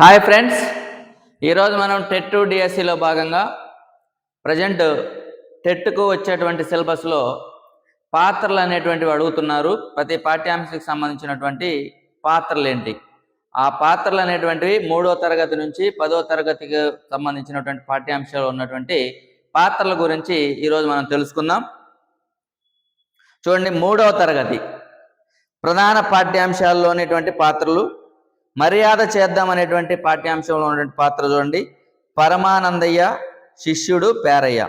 Hi friends ఈరోజు మనం TET డిఎస్సిలో భాగంగా ప్రజెంట్ టెట్కు వచ్చేటువంటి సిలబస్లో పాత్రలు అనేటువంటివి అడుగుతున్నారు. ప్రతి పాఠ్యాంశానికి సంబంధించినటువంటి పాత్రలు ఏంటి? ఆ పాత్రలు అనేటువంటివి మూడో తరగతి నుంచి పదో తరగతికి సంబంధించినటువంటి పాఠ్యాంశాలు ఉన్నటువంటి పాత్రల గురించి ఈరోజు మనం తెలుసుకుందాం. చూడండి మూడవ తరగతి ప్రధాన పాఠ్యాంశాల్లోనేటువంటి పాత్రలు మర్యాద చేద్దాం అనేటువంటి పాఠ్యాంశంలో ఉన్నటువంటి పాత్ర చూడండి. పరమానందయ్య శిష్యుడు పేరయ్య.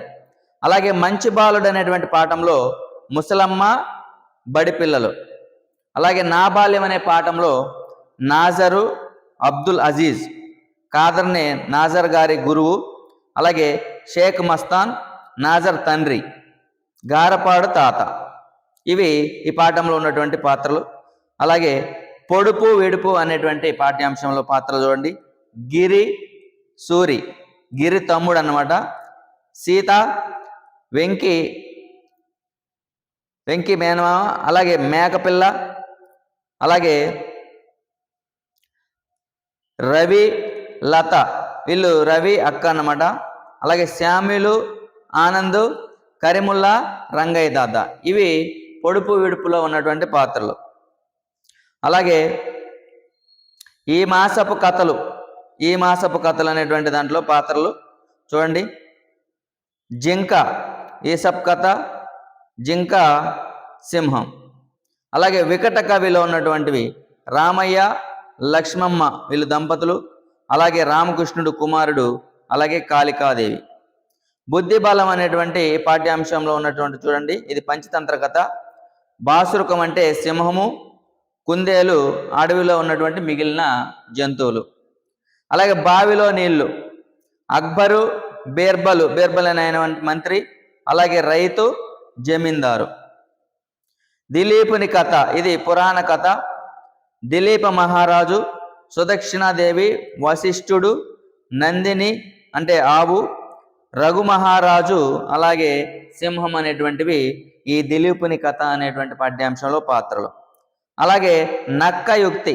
అలాగే మంచి బాలుడు అనేటువంటి పాఠంలో ముసలమ్మ బడిపిల్లలు అలాగే నాబాల్యం అనే పాఠంలో నాజరు అబ్దుల్ అజీజ్. కాదర్నే నాజర్ గారి గురువు. అలాగే షేక్ మస్తాన్ నాజర్ తండ్రి. గారపాడు తాత. ఇవి ఈ పాఠంలో ఉన్నటువంటి పాత్రలు. అలాగే పొడుపు విడుపు అనేటువంటి పాఠ్యాంశంలో పాత్ర చూడండి. గిరి సూరి. గిరి తమ్ముడు అన్నమాట. సీత వెంకి వెంకి మేనమామ అలాగే మేకపిల్ల అలాగే రవి లత. వీళ్ళు రవి అక్క అన్నమాట. అలాగే శ్యామిలు ఆనంద్ కరిముల్లా రంగయ్య దాదా. ఇవి పొడుపు విడుపులో ఉన్నటువంటి పాత్రలు. అలాగే ఈ మాసపు కథలు ఈ మాసపు కథలు అనేటువంటి దాంట్లో పాత్రలు చూడండి. జింక ఈసప్ కథ జింక సింహం. అలాగే వికట కవిలో ఉన్నటువంటివి రామయ్య లక్ష్మమ్మ వీళ్ళు దంపతులు అలాగే రామకృష్ణుడు కుమారుడు అలాగే కాళికాదేవి. బుద్ధి బలం అనేటువంటి పాఠ్యాంశంలో ఉన్నటువంటి చూడండి ఇది పంచతంత్ర కథ. బాసురుకం అంటే సింహము కుందేలు అడవిలో ఉన్నటువంటి మిగిలిన జంతువులు. అలాగే బావిలో నీళ్ళు. అక్బరు బీర్బలు బీర్బల్ అనే మంత్రి అలాగే రైతు జమీందారు. దిలీపుని కథ ఇది పురాణ కథ. దిలీప మహారాజు సుదక్షిణాదేవి వశిష్ఠుడు నందిని అంటే ఆవు. రఘు మహారాజు అలాగే సింహం అనేటువంటివి ఈ దిలీపుని కథ అనేటువంటి పాఠ్యాంశంలో పాత్రలు. అలాగే నక్క యుక్తి.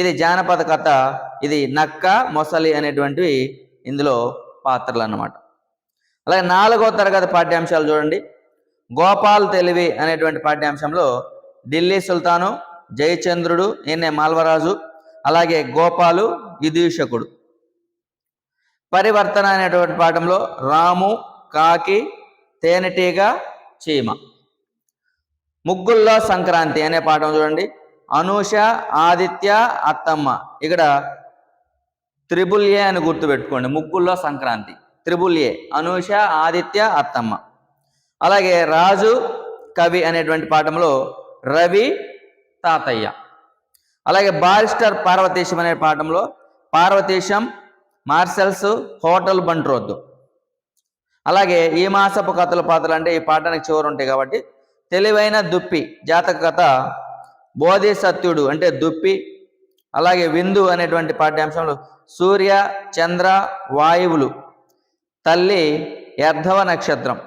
ఇది జానపద కథ. ఇది నక్క మొసలి అనేటువంటివి ఇందులో పాత్రలు అన్నమాట అలాగే నాలుగో తరగతి పాఠ్యాంశాలు చూడండి. గోపాల్ తెలివి అనేటువంటి పాఠ్యాంశంలో ఢిల్లీ సుల్తాను జయచంద్రుడు ఈయనే మాల్వరాజు అలాగే గోపాలు విదూషకుడు. పరివర్తన అనేటువంటి పాఠంలో రాము కాకి తేనెటీగ చీమ. ముగ్గుల్లో సంక్రాంతి అనే పాఠం చూడండి. అనూష ఆదిత్య అత్తమ్మ. ఇక్కడ త్రిబుల్ ఏ అని గుర్తుపెట్టుకోండి. ముగ్గుల్లో సంక్రాంతి. Triple A. అనూష ఆదిత్య అత్తమ్మ. అలాగే రాజు కవి అనేటువంటి పాఠంలో రవి తాతయ్య. అలాగే బారిస్టర్ పార్వతీశం అనే పాఠంలో పార్వతీశం మార్షల్స్ హోటల్ బంట్రోద్దు అలాగే ఈ మాసపు కథల పాత్రలు అంటే ఈ పాఠానికి చివరు ఉంటాయి కాబట్టి తెలివైన దుప్పి జాతక కథ బోధిసత్యుడు అంటే దుప్పి అలాగే విందు అనేటువంటి పాఠ్యాంశంలో సూర్య చంద్ర వాయువులు తల్లి యర్ధవ నక్షత్రం.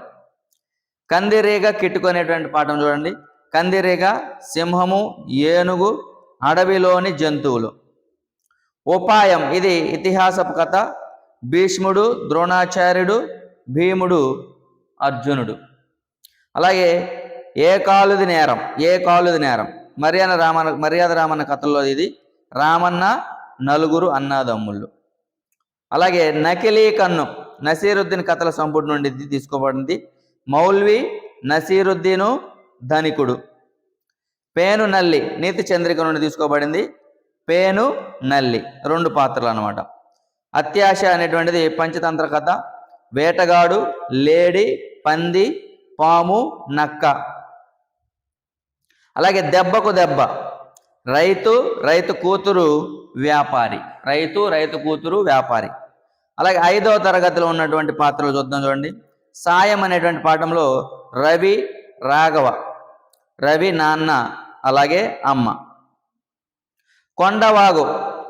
కందిరీగ కిట్టుకునేటువంటి పాఠం చూడండి. కందిరీగ సింహము ఏనుగు అడవిలోని జంతువులు. ఉపాయం ఇది ఇతిహాసపు కథ. భీష్ముడు ద్రోణాచార్యుడు భీముడు అర్జునుడు. అలాగే ఏ కాలుది నేరం ఏ కాలుది నేరం? మర్యాద రామన్న మర్యాద రామన్న కథల్లో ఇది. రామన్న నలుగురు అన్నాదమ్ముళ్ళు. అలాగే నకిలీ కన్ను నసీరుద్దీన్ కథల సంపుటి నుండి ఇది తీసుకోబడింది. మౌల్వి నసీరుద్దీను ధనికుడు. పేను నల్లి నీతి చంద్రిక నుండి తీసుకోబడింది. పేను నల్లి రెండు పాత్రలు అన్నమాట. అత్యాశ అనేటువంటిది పంచతంత్ర కథ. వేటగాడు లేడి పంది పాము నక్క. అలాగే దెబ్బకు దెబ్బ. రైతు రైతు కూతురు వ్యాపారి. రైతు రైతు కూతురు వ్యాపారి. అలాగే ఐదవ తరగతిలో ఉన్నటువంటి పాత్రలు చూద్దాం చూడండి. సాయం అనేటువంటి పాఠంలో రవి రాఘవ రవి నాన్న అలాగే అమ్మ. కొండవాగు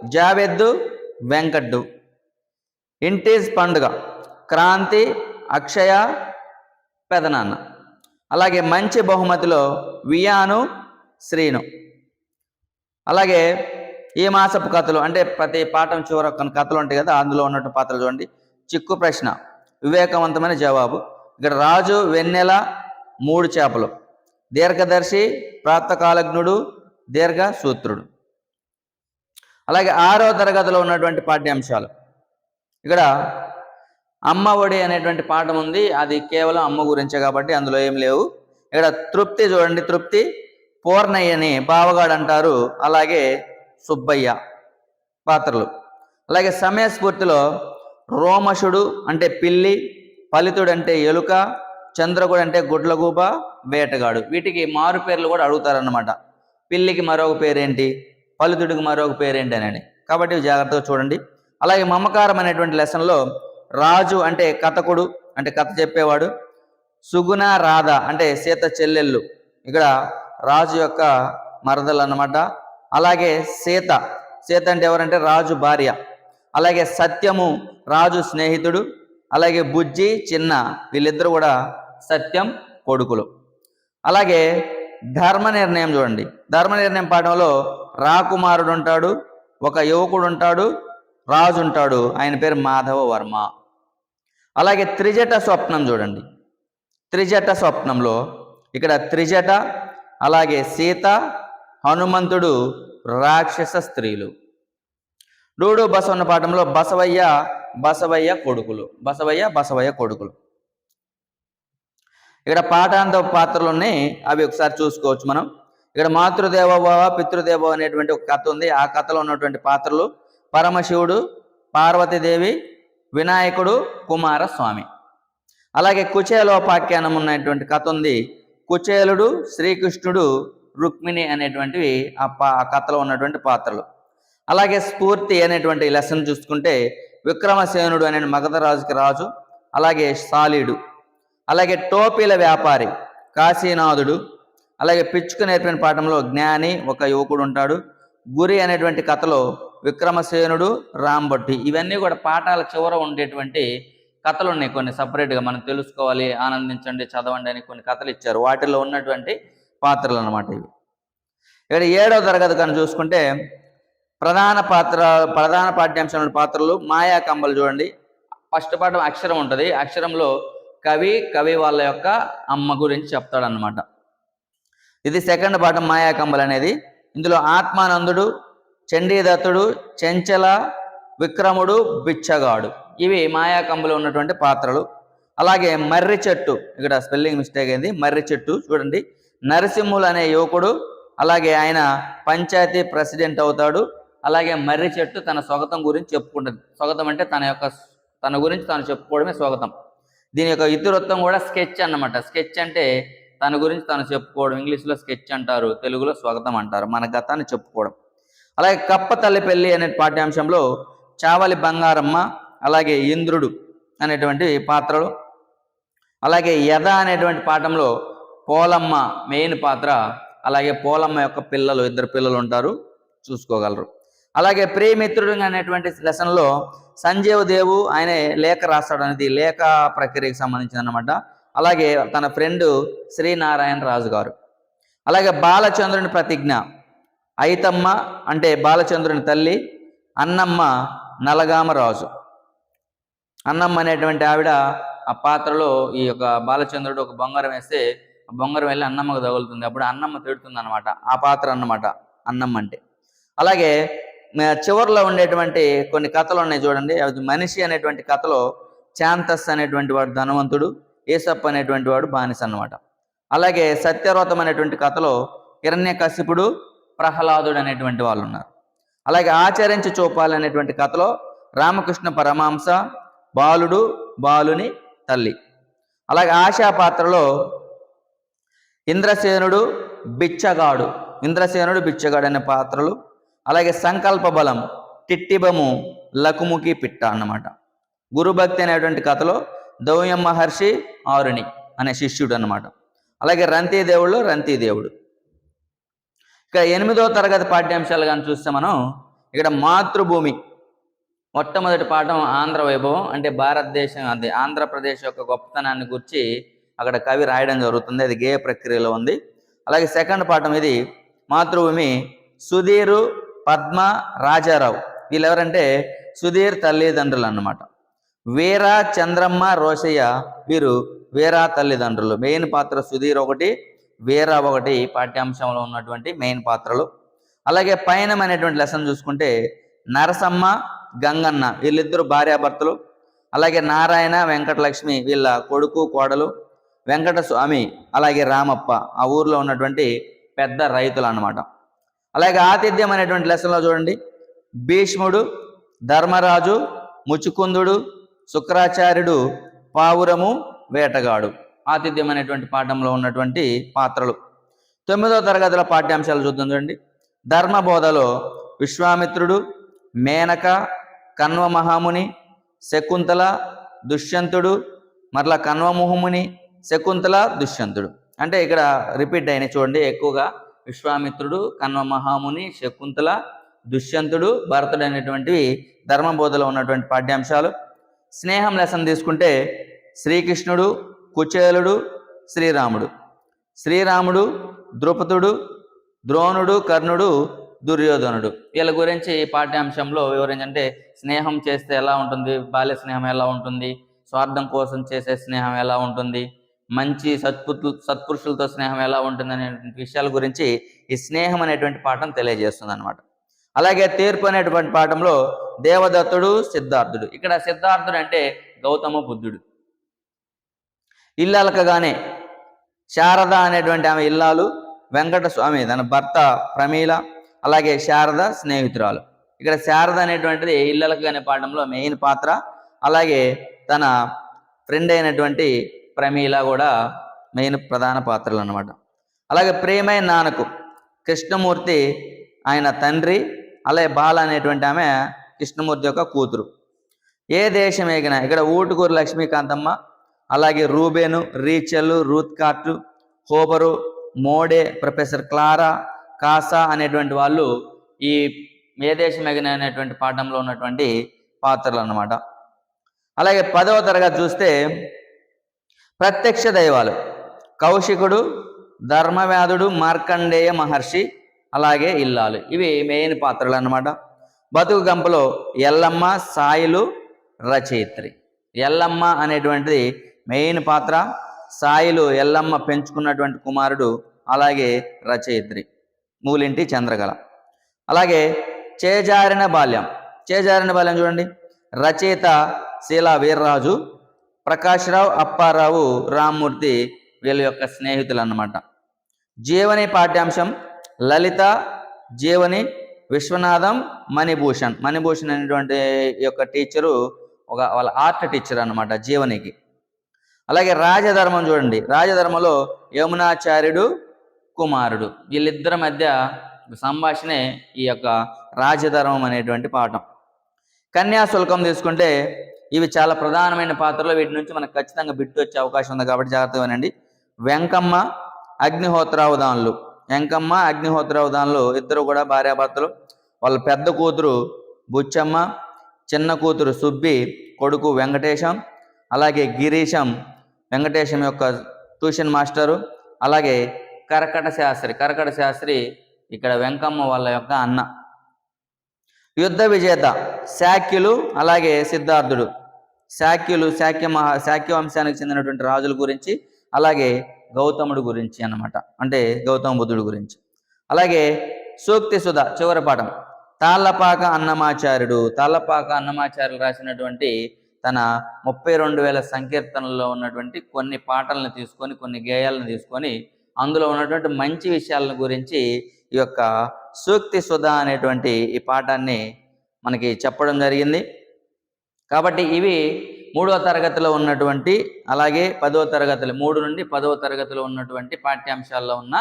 జావెద్దు వెంకట్టు ఇంటీజ్ పండుగ క్రాంతి అక్షయ పెదనాన్న. అలాగే మంచి బహుమతిలో వియాను శ్రీను. అలాగే ఈ మాసపు కథలు అంటే ప్రతి పాఠం చివర కొన్ని కథలు ఉంటాయి కదా అందులో ఉన్నట్టు పాత్రలు చూడండి. చిక్కు ప్రశ్న వివేకవంతమైన జవాబు. ఇక్కడ రాజు వెన్నెల మూడు చేపలు. దీర్ఘదర్శి ప్రాప్తకాలజ్ఞుడు దీర్ఘ సూత్రుడు అలాగే ఆరో తరగతిలో ఉన్నటువంటి పాఠ్యాంశాలు. ఇక్కడ అమ్మ ఒడి అనేటువంటి పాఠం ఉంది. అది కేవలం అమ్మ గురించే కాబట్టి అందులో ఏం లేవు. ఇక్కడ తృప్తి చూడండి. తృప్తి పూర్ణయ్యని బావగాడు అంటారు. అలాగే సుబ్బయ్య పాత్రలు. అలాగే సమయస్ఫూర్తిలో రోమశుడు అంటే పిల్లి ఫలితుడు అంటే ఎలుక చంద్రగుడు అంటే గుడ్లగూబ వేటగాడు. వీటికి మారు పేర్లు కూడా అడుగుతారన్నమాట. పిల్లికి మరొక పేరేంటి? ఫలితుడికి మరొక పేరేంటి అని. కాబట్టి జాగ్రత్తగా చూడండి. అలాగే మమకారం అనేటువంటి లెసన్లో రాజు అంటే కథకుడు అంటే కథ చెప్పేవాడు. సుగుణ రాధ అంటే సీత చెల్లెళ్ళు. ఇక్కడ రాజు యొక్క మరదలు అన్నమాట. అలాగే సీత సీత అంటే ఎవరంటే రాజు భార్య. అలాగే సత్యము రాజు స్నేహితుడు. అలాగే బుజ్జి చిన్న వీళ్ళిద్దరు కూడా సత్యం కొడుకులు. అలాగే ధర్మ నిర్ణయం చూడండి. ధర్మ నిర్ణయం పాఠంలో రాకుమారుడు ఉంటాడు ఒక యువకుడు ఉంటాడు రాజు ఉంటాడు. ఆయన పేరు మాధవ వర్మ. అలాగే త్రిజట స్వప్నం చూడండి. త్రిజట స్వప్నంలో ఇక్కడ త్రిజట అలాగే సీత హనుమంతుడు రాక్షస స్త్రీలు. డూడు బసవన్న పాఠంలో బసవయ్య బసవయ్య కొడుకులు. బసవయ్య బసవయ్య కొడుకులు. ఇక్కడ పాఠాంత పాత్రలు ఉన్నాయి. అవి ఒకసారి చూసుకోవచ్చు మనం. ఇక్కడ మాతృదేవోభవ పితృదేవో అనేటువంటి ఒక కథ ఉంది. ఆ కథలో ఉన్నటువంటి పాత్రలు. పరమశివుడు పార్వతీదేవి వినాయకుడు కుమారస్వామి. అలాగే కుచేలోపాఖ్యానం ఉన్నటువంటి కథ ఉంది. కుచేలుడు శ్రీకృష్ణుడు రుక్మిణి అనేటువంటివి ఆ పా కథలో ఉన్నటువంటి పాత్రలు. అలాగే స్ఫూర్తి అనేటువంటి లెసన్ చూసుకుంటే విక్రమసేనుడు అనే మగధరాజుకి రాజు అలాగే సాలీడు అలాగే టోపీల వ్యాపారి కాశీనాథుడు అలాగే పిచ్చుకు నేర్పిన పాఠంలో జ్ఞాని ఒక యువకుడు ఉంటాడు. గురి అనేటువంటి కథలో విక్రమసేనుడు రాంబొట్టి ఇవన్నీ కూడా పాఠాల చివర ఉండేటువంటి కథలు ఉన్నాయి కొన్ని సపరేట్గా మనం తెలుసుకోవాలి ఆనందించండి చదవండి అని కొన్ని కథలు ఇచ్చారు. వాటిలో ఉన్నటువంటి పాత్రలు అన్నమాట ఇవి. ఇక్కడ ఏడవ తరగతి కానీ చూసుకుంటే ప్రధాన పాత్ర ప్రధాన పాఠ్యాంశంలో పాత్రలు మాయా కంబలు చూడండి. ఫస్ట్ పాఠం అక్షరం ఉంటుంది. అక్షరంలో కవి కవి వాళ్ళ యొక్క అమ్మ గురించి చెప్తాడనమాట ఇది సెకండ్ పాఠం మాయా కంబలు అనేది ఇందులో ఆత్మానందుడు చండీదత్తుడు చెంచల విక్రముడు బిచ్చగాడు. ఇవి మాయాకంబలో ఉన్నటువంటి పాత్రలు. అలాగే మర్రి చెట్టు ఇక్కడ స్పెల్లింగ్ మిస్టేక్ అయింది మర్రి చెట్టు చూడండి. నరసింహులు అనే యువకుడు అలాగే ఆయన పంచాయతీ ప్రెసిడెంట్ అవుతాడు. అలాగే మర్రి చెట్టు తన స్వాగతం గురించి చెప్పుకుంటుంది. స్వాగతం అంటే తన యొక్క తన గురించి తాను చెప్పుకోవడమే స్వాగతం. దీని యొక్క ఇతివృత్తం కూడా స్కెచ్ అన్నమాట. స్కెచ్ అంటే తన గురించి తాను చెప్పుకోవడం. ఇంగ్లీష్లో స్కెచ్ అంటారు తెలుగులో స్వాగతం అంటారు. మన గతాన్ని చెప్పుకోవడం. అలాగే కప్ప తల్లి అనే పాఠ్యాంశంలో చావలి బంగారమ్మ అలాగే ఇంద్రుడు అనేటువంటి పాత్రలు అలాగే యథ అనేటువంటి పాఠంలో పోలమ్మ మెయిన్ పాత్ర అలాగే పోలమ్మ యొక్క పిల్లలు ఇద్దరు పిల్లలు ఉంటారు చూసుకోగలరు. అలాగే ప్రియమిత్రుడు అనేటువంటి లెసన్లో సంజీవ్ దేవు ఆయన లేఖ రాస్తాడు అనేది లేఖ ప్రక్రియకి సంబంధించింది అనమాట అలాగే తన ఫ్రెండ్ శ్రీనారాయణ రాజు గారు. అలాగే బాలచంద్రుని ప్రతిజ్ఞ. ఐతమ్మ అంటే బాలచంద్రుని తల్లి అన్నమ్మ నలగామరాజు అన్నమ్మ అనేటువంటి ఆవిడ ఆ పాత్రలో ఈ యొక్క బాలచంద్రుడు ఒక బొంగరం వేస్తే బొంగరం వెళ్ళి అన్నమ్మకు తగులుతుంది. అప్పుడు అన్నమ్మ తిడుతుంది అనమాట ఆ పాత్ర అన్నమాట. అన్నమ్మ అంటే. అలాగే చివరిలో ఉండేటువంటి కొన్ని కథలు ఉన్నాయి చూడండి. అది మనిషి అనేటువంటి కథలో చాంతస్ అనేటువంటి వాడు ధనవంతుడు ఏసప్ అనేటువంటి వాడు బానిస అన్నమాట అలాగే సత్యవ్రతం అనేటువంటి కథలో హిరణ్య హిరణ్యకశిపుడు ప్రహ్లాదుడు అనేటువంటి వాళ్ళు ఉన్నారు అలాగే ఆచరించి చూపాలి అనేటువంటి కథలో రామకృష్ణ పరమాంస బాలుడు బాలుని తల్లి. అలాగే ఆశా పాత్రలో ఇంద్రసేనుడు బిచ్చగాడు. ఇంద్రసేనుడు బిచ్చగాడు అనే పాత్రలు. అలాగే సంకల్ప బలం టిట్టిబము లకుముఖి పిట్ట అన్నమాట. గురుభక్తి అనేటువంటి కథలో దౌయం మహర్షి ఆరుని అనే శిష్యుడు అన్నమాట అలాగే రంతీదేవుడు రంతీదేవుడు. ఇక ఎనిమిదో తరగతి పాఠ్యాంశాలు కానీ చూస్తే మనం ఇక్కడ మాతృభూమి మొట్టమొదటి పాఠం ఆంధ్ర వైభవం అంటే భారతదేశం అది ఆంధ్రప్రదేశ్ యొక్క గొప్పతనాన్ని గురించి అక్కడ కవి రాయడం జరుగుతుంది. అది గేయ ప్రక్రియలో ఉంది. అలాగే సెకండ్ పాఠం ఇది మాతృభూమి సుధీరు పద్మ రాజారావు. వీళ్ళెవరంటే సుధీర్ తల్లిదండ్రులు అన్నమాట. వీరా చంద్రమ్మ రోషయ్య వీరు వీరా తల్లిదండ్రులు. మెయిన్ పాత్ర సుధీర్ ఒకటి వీర ఒకటి పాఠ్యాంశంలో ఉన్నటువంటి మెయిన్ పాత్రలు. అలాగే పయనం అనేటువంటి లెసన్ చూసుకుంటే నరసమ్మ గంగన్న వీళ్ళిద్దరు భార్యాభర్తలు. అలాగే నారాయణ వెంకటలక్ష్మి వీళ్ళ కొడుకు కోడలు వెంకట స్వామి అలాగే రామప్ప ఆ ఊర్లో ఉన్నటువంటి పెద్ద రైతులు అన్నమాట అలాగే ఆతిథ్యం అనేటువంటి లెసన్లో చూడండి. భీష్ముడు ధర్మరాజు ముచుకుందుడు శుక్రాచార్యుడు పావురము వేటగాడు. ఆతిథ్యం అనేటువంటి పాఠంలో ఉన్నటువంటి పాత్రలు. తొమ్మిదో తరగతిలో పాఠ్యాంశాలు చూద్దాం చూడండి. ధర్మబోధలో విశ్వామిత్రుడు మేనక కన్వ మహాముని శకుంతల దుష్యంతుడు మరలా కన్వముహముని శకుంతల దుష్యంతుడు. అంటే ఇక్కడ రిపీట్ అయినాయి చూడండి. ఎక్కువగా విశ్వామిత్రుడు కన్వ మహాముని శకుంతల దుష్యంతుడు భరతుడు అనేటువంటివి ధర్మబోధలో ఉన్నటువంటి పాఠ్యాంశాలు. స్నేహం లెసన్ తీసుకుంటే శ్రీకృష్ణుడు కుచేలుడు శ్రీరాముడు. శ్రీరాముడు ద్రుపదుడు ద్రోణుడు కర్ణుడు దుర్యోధనుడు. వీళ్ళ గురించి ఈ పాఠ్యాంశంలో వివరించంటే స్నేహం చేస్తే ఎలా ఉంటుంది? బాల్య స్నేహం ఎలా ఉంటుంది? స్వార్థం కోసం చేసే స్నేహం ఎలా ఉంటుంది? మంచి సత్పుతు సత్పురుషులతో స్నేహం ఎలా ఉంటుంది అనే విషయాల గురించి ఈ స్నేహం అనేటువంటి పాఠం తెలియజేస్తుంది అనమాట అలాగే తీర్పు అనేటువంటి పాఠంలో దేవదత్తుడు సిద్ధార్థుడు. ఇక్కడ సిద్ధార్థుడు అంటే గౌతమ బుద్ధుడు. ఇల్లలకగానే శారద అనేటువంటి ఆమె ఇల్లాలు వెంకట స్వామి తన భర్త ప్రమీల అలాగే శారద స్నేహితురాలు. ఇక్కడ శారద అనేటువంటిది ఇల్లలకు అనే పాఠంలో మెయిన్ పాత్ర. అలాగే తన ఫ్రెండ్ అయినటువంటి ప్రమీల కూడా మెయిన్ ప్రధాన పాత్రలు అన్నమాట అలాగే ప్రేమైన నాన్నకు కృష్ణమూర్తి ఆయన తండ్రి అలాగే బాల అనేటువంటి ఆమె కృష్ణమూర్తి యొక్క కూతురు. ఏ దేశం ఎగినా ఇక్కడ ఊటుకూరు లక్ష్మీకాంతమ్మ అలాగే రూబేను రీచెల్ రూత్ కార్టు హోబరు మోడే ప్రొఫెసర్ క్లారా కాసా అనేటువంటి వాళ్ళు ఈ ఏ అనేటువంటి పాఠంలో ఉన్నటువంటి పాత్రలు అన్నమాట అలాగే పదవ తరగతి చూస్తే ప్రత్యక్ష దైవాలు. కౌశికుడు ధర్మవ్యాధుడు మార్కండేయ మహర్షి అలాగే ఇల్లాలు. ఇవి మెయిన్ పాత్రలు అన్నమాట బతుకు గంపలో ఎల్లమ్మ సాయిలు రచయిత్రి. ఎల్లమ్మ అనేటువంటిది మెయిన్ పాత్ర సాయిలు ఎల్లమ్మ పెంచుకున్నటువంటి కుమారుడు అలాగే రచయిత్రి మూలింటి చంద్రకళ. అలాగే చేజారిన బాల్యం. చేజారిన బాల్యం చూడండి. రచయిత శీలా వీర్రాజు ప్రకాశ్రావు అప్పారావు రామ్మూర్తి వీళ్ళ యొక్క స్నేహితులు అన్నమాట జీవని పాఠ్యాంశం లలిత జీవని విశ్వనాథం మణిభూషణ్. మణిభూషణ్ అనేటువంటి యొక్క టీచరు ఒక వాళ్ళ ఆర్ట్ టీచర్ అన్నమాట జీవనికి. అలాగే రాజధర్మం చూడండి. రాజధర్మలో యమునాచార్యుడు కుమారుడు. వీళ్ళిద్దరి మధ్య సంభాషణే ఈ యొక్క రాజధర్మం అనేటువంటి పాఠం. కన్యాశుల్కం తీసుకుంటే ఇవి చాలా ప్రధానమైన పాత్రలో. వీటి నుంచి మనకు ఖచ్చితంగా బిట్టు వచ్చే అవకాశం ఉంది కాబట్టి జాగ్రత్తగా వినండి. వెంకమ్మ అగ్నిహోత్రావధానులు వెంకమ్మ అగ్నిహోత్రావధానులు ఇద్దరు కూడా భార్యాభర్తలు. వాళ్ళ పెద్ద కూతురు బుచ్చమ్మ చిన్న కూతురు సుబ్బి కొడుకు వెంకటేశం అలాగే గిరీశం వెంకటేశం యొక్క ట్యూషన్ మాస్టరు అలాగే కరకట శాస్త్రి కరకట శాస్త్రి ఇక్కడ వెంకమ్మ వాళ్ళ యొక్క అన్న. యుద్ధ విజేత శాక్యులు అలాగే సిద్ధార్థుడు. శాక్యులు శాక్య మహా శాక్య వంశానికి చెందినటువంటి రాజుల గురించి అలాగే గౌతముడు గురించి అన్నమాట. అంటే గౌతమ బుద్ధుడు గురించి. అలాగే సూక్తి సుధ చివరి పాఠం. తాళ్ళపాక అన్నమాచార్యుడు. తాళ్ళపాక అన్నమాచార్యులు రాసినటువంటి తన ముప్పై రెండు వేల సంకీర్తనలో ఉన్నటువంటి కొన్ని పాటలను తీసుకొని కొన్ని గేయాలను తీసుకొని అందులో ఉన్నటువంటి మంచి విషయాలను గురించి ఈ యొక్క సూక్తి సుధ అనేటువంటి ఈ పాఠాన్ని మనకి చెప్పడం జరిగింది. కాబట్టి ఇవి మూడవ తరగతిలో ఉన్నటువంటి అలాగే పదవ తరగతిలో మూడు నుండి పదవ తరగతిలో ఉన్నటువంటి పాఠ్యాంశాల్లో ఉన్న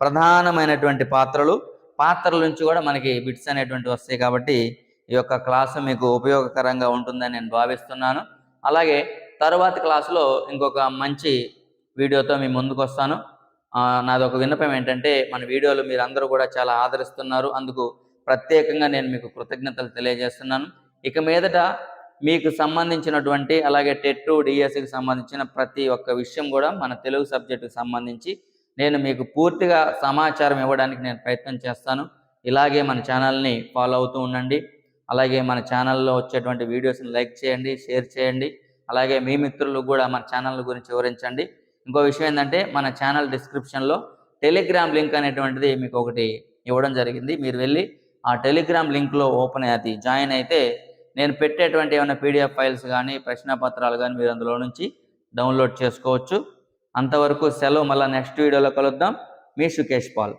ప్రధానమైనటువంటి పాత్రలు. పాత్రల నుంచి కూడా మనకి బిట్స్ అనేటువంటి వస్తాయి కాబట్టి ఈ యొక్క క్లాసు మీకు ఉపయోగకరంగా ఉంటుందని నేను భావిస్తున్నాను. అలాగే తరువాతి క్లాసులో ఇంకొక మంచి వీడియోతో మీ ముందుకు వస్తాను. నాది ఒక విన్నపం ఏంటంటే మన వీడియోలు మీరు అందరూ కూడా చాలా ఆదరిస్తున్నారు. అందుకు ప్రత్యేకంగా నేను మీకు కృతజ్ఞతలు తెలియజేస్తున్నాను. ఇక మీదట మీకు సంబంధించినటువంటి అలాగే టెట్ డిఎస్సికి సంబంధించిన ప్రతి ఒక్క విషయం కూడా మన తెలుగు సబ్జెక్టుకి సంబంధించి నేను మీకు పూర్తిగా సమాచారం ఇవ్వడానికి నేను ప్రయత్నం చేస్తాను. ఇలాగే మన ఛానల్ని ఫాలో అవుతూ ఉండండి. అలాగే మన ఛానల్లో వచ్చేటువంటి వీడియోస్ని లైక్ చేయండి షేర్ చేయండి. అలాగే మీ మిత్రులకు కూడా మన ఛానల్ గురించి వివరించండి. ఇంకో విషయం ఏంటంటే మన ఛానల్ డిస్క్రిప్షన్లో టెలిగ్రామ్ లింక్ అనేటువంటిది మీకు ఒకటి ఇవ్వడం జరిగింది. మీరు వెళ్ళి ఆ టెలిగ్రామ్ లింక్లో ఓపెన్ అది జాయిన్ అయితే నేను పెట్టేటువంటి ఏమైనా పీడిఎఫ్ ఫైల్స్ కానీ ప్రశ్నపత్రాలు కానీ మీరు అందులో నుంచి డౌన్లోడ్ చేసుకోవచ్చు. అంతవరకు సెలవు. మళ్ళీ నెక్స్ట్ వీడియోలో కలుద్దాం. మీ సుకేష్ పాల్.